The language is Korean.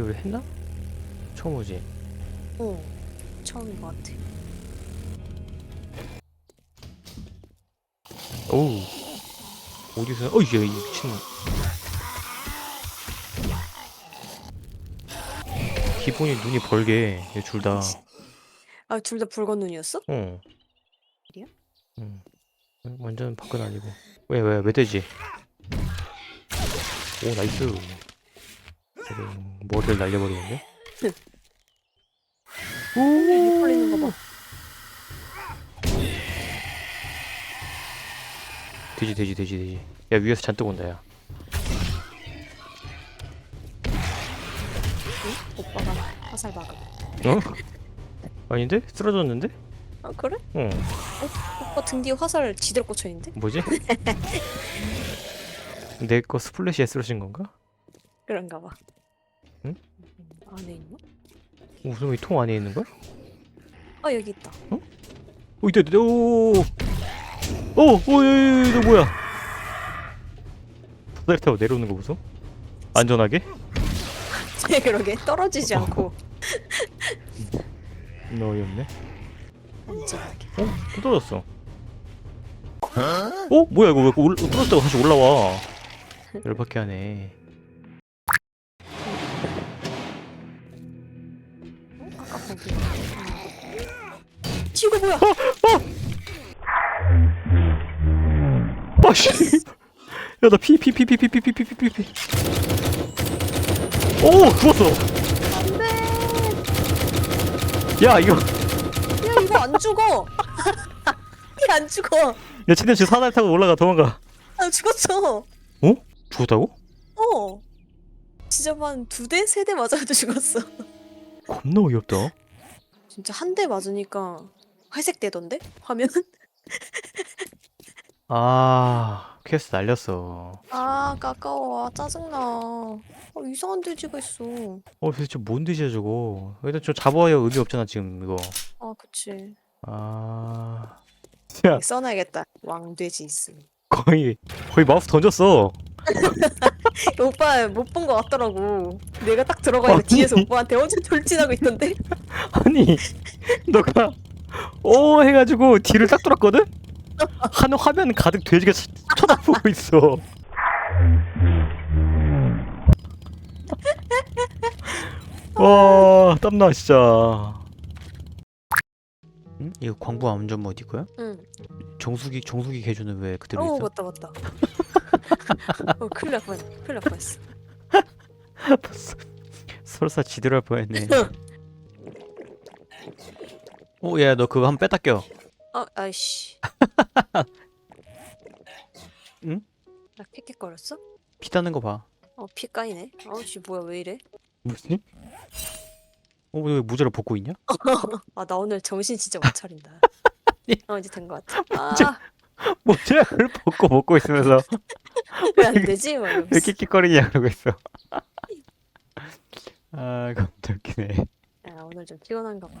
했나? 처음 오지. 어 처음인 것 같아. 오우. 어디서? 어이 얘 미친. 기본이 눈이 벌게 얘둘 다. 아 둘 다 붉은 눈이었어? 어. 그래요? 응. 완전 밖은 아니고. 왜, 왜, 멧돼지. 오, 나이스. 지금 머리를 날려버리는데? 입 벌리는 거 봐. 돼지, 돼지, 돼지, 돼지. 야, 위에서 잔뜩 온다, 야. 응? 오빠가 화살 막아. 어? 아닌데? 쓰러졌는데? 아 그래? 어. 오빠 등 뒤에 화살 지대로 꽂혀 있는데? 뭐지? 내 거 스플래시에 쓰러진 건가? 그런가 봐. 응? 음, 안에 있나? 어, 무슨 이통 안에 있는 거야? 아 여기 있다. 오, 있다, 있다, 오! 오! 오, 야, 야, 야, 너 뭐야? 사다리 타고 내려오는 거 보소? 안전하게? 그러게 떨어지지 않고 너 어이없네. 안전하게. 어? 또 떨어졌어. 어? 뭐야 이거 왜 올, 떨어졌다가 다시 올라와. 열받게 하네. 거기. 지우가 뭐야? 아씨. 야나피피 피 피 피 피 피 피 피 피. 오 죽었어. 안돼. 야 이거 야 이거 안 죽어. 이게 안 죽어. 야 쟤네 지금 사다리 타고 올라가 도망가. 아 죽었어. 어? 죽었다고? 어. 진짜 한두 대, 세 대 맞아도 죽었어. 겁나 어이없다. 진짜 한 대 맞으니까 회색되던데? 화면? 아 퀘스트 날렸어. 아, 까까워. 아, 짜증나. 아, 이상한 돼지가 있어. 어 도대체 뭔 뜻이야 저거. 일단 좀 잡아야 의미 없잖아 지금 이거. 아, 그치. 아. 야 써놔야겠다. 왕돼지 있음. 거의 거의 마우스 던졌어. 오빠 못 본 거 같더라고. 내가 딱 들어가 있는 아니. 뒤에서 오빠한테 엄청 돌진하고 있던데? 아니 너가 오 해가지고 뒤를 딱 돌았거든? 한 화면 가득 돼지가 쳐- 쳐다보고 있어 와 땀나 진짜 응? 이거 광부 안전 모드 이거야? 응. 정수기 정수기 개조는 왜 그대로 어, 있어? 맞다, 맞다. 어, 큰일 날 뻔, 큰일 날 뻔했어. 설사 지대로 할 뻔했네 오 야 너 그거 한 번 뺐다 껴 아, 아이씨. 응? 나 킥킥거렸어? 피 따는 거 봐 어, 피 까이네. 아우씨, 뭐야, 왜 이래? 무슨? 어, 왜 모자를 벗고 있냐? 아, 나 오늘 정신 진짜 못 차린다. 어, 이제 된 것 같아. 아, 모자를 벗고 먹고 있으면서 왜 안 되지? 막 왜 이러면서. 킥킥거리냐 그러고 있어. 아, 겁나 웃기네. 야, 오늘 좀 피곤한가 봐.